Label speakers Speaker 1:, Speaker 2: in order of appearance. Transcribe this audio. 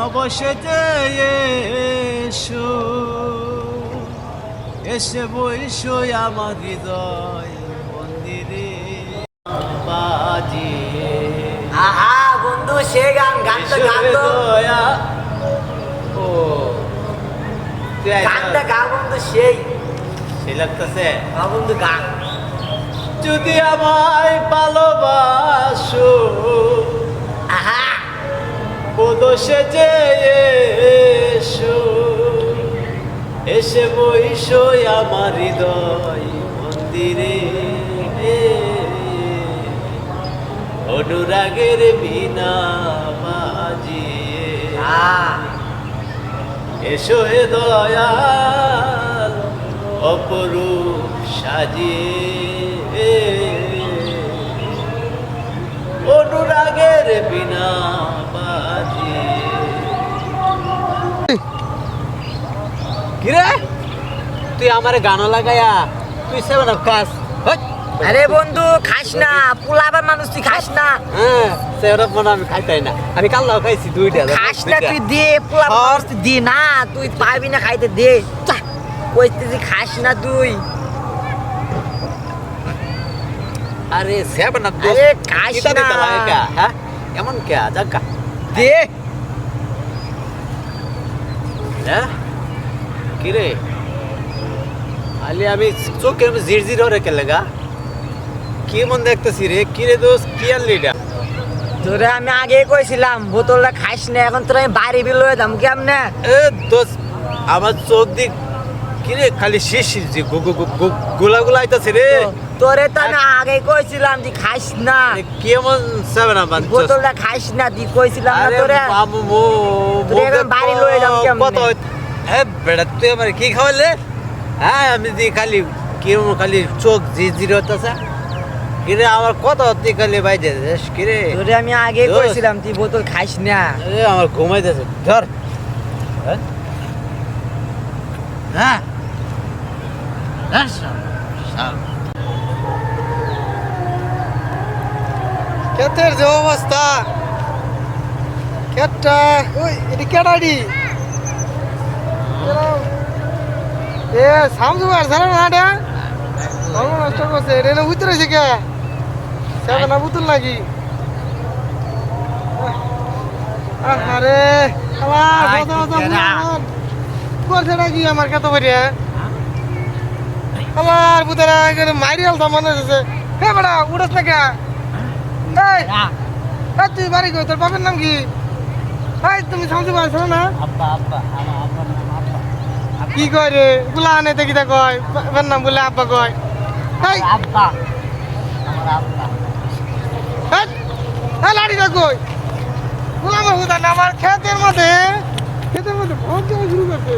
Speaker 1: নবসেতে এসো। এসে বইসো আমার হৃদয় মন্দিরে বাজে
Speaker 2: আহা বন্ধু সে গান গান তো গান তো।
Speaker 1: ও
Speaker 2: গানটা গা বন্ধু সেই।
Speaker 1: সেই লাগতেছে?
Speaker 2: গা বন্ধু গান।
Speaker 1: যদি আমায় ভালোবাসো বদসে যে এসো এসে বইসো আমার হৃদয় মন্দিরে। অনুরাগের বিনা বাজিয়ে। এসো হে দয়াল অপরূপ সাজিয়ে। অনুরাগের বিনা বাজিয়ে কিরে তুই আমার গান লাগায়া তুই সেভেন খাস।
Speaker 2: আরে বন্ধু খাস না। পোলাবার মানুষ তুই খাস না।
Speaker 1: হ্যাঁ সেভেন মনে আমি খাইতাই না। আমি কাল্লাও খাইছি দুইটা
Speaker 2: খাস না তুই দে পোলাবার মানুষ তুই দে না তুই পারবি না খাইতে দে। কইতেছি খাস না তুই।
Speaker 1: আরে সেভেন অফ
Speaker 2: আরে খাস না।
Speaker 1: হ্যাঁ? এমন কে? জাগা
Speaker 2: দে।
Speaker 1: হ্যাঁ? কিরে আলি আমি চোখে আমি জির জির হরে কে লাগা। কি মন দেখতেছি রে? কিরে দোষ কি আর লিডা
Speaker 2: তোরে আমি আগে কইছিলাম বোতলটা খাস না এখন তোর আমি বাড়ি বিল হয়ে দাম কেমনে?
Speaker 1: এ দোস্ত আমার চোখ দিক কিরে খালি শীষ যে গু গু গু- গু- গোলা গোলা আইতাছে রে।
Speaker 2: তোরে তো আমি আগে কইছিলাম তুই খাস না।
Speaker 1: কেমন সাবে না মান
Speaker 2: বোতলটা খাস না তুই কইছিলাম না তোরে।
Speaker 1: মামু মো
Speaker 2: বাড়ি লয়ে যাম কেমনে?
Speaker 1: কত হ্যাঁ বেড়া তুই আমার কি খাওয়ালে হ্যাঁ আমি খালি কেমন খালি চোখ জির হতেছে কিরে আমার কত তুই খালি বাইজে যাস কিরে?
Speaker 2: তোরে আমি আগে। কইছিলাম তুই বোতল খাস না।
Speaker 1: এ আমার ঘুমাইতেছে। ধর। হ্যাঁ? হ্যাঁ? হ্যাঁ।
Speaker 3: ক্ষেতের যে অবস্থা? ক্ষেতটা ওই এটি কেটাডি এ সামসু আর না ভালো নষ্ট করছে এটা বুঝতে রয়েছে কে? না বুতুল নাকি আরে আমার কথা কথা
Speaker 1: কি
Speaker 3: করছে নাকি আমার কত বেরিয়ে আমার বুতারা মারি আলতাম মনে হচ্ছে হে বেড়া উড়াস না কে? এই এই, তুই বাড়ি কই? তোর বাপের নাম কি? এই তুমি সামনে পারছ না।
Speaker 1: আব্বা আব্বা আমার আব্বা
Speaker 3: কি কয় রে? গুলা আনে দেখি তা কয়। বাপের নাম বলে আব্বা কয়।
Speaker 1: আব্বা।
Speaker 3: লাড়িটা কই? গুলা আমার হুদা আমার খেতের মধ্যে খেতের মধ্যে ভোট দেওয়া শুরু করছে।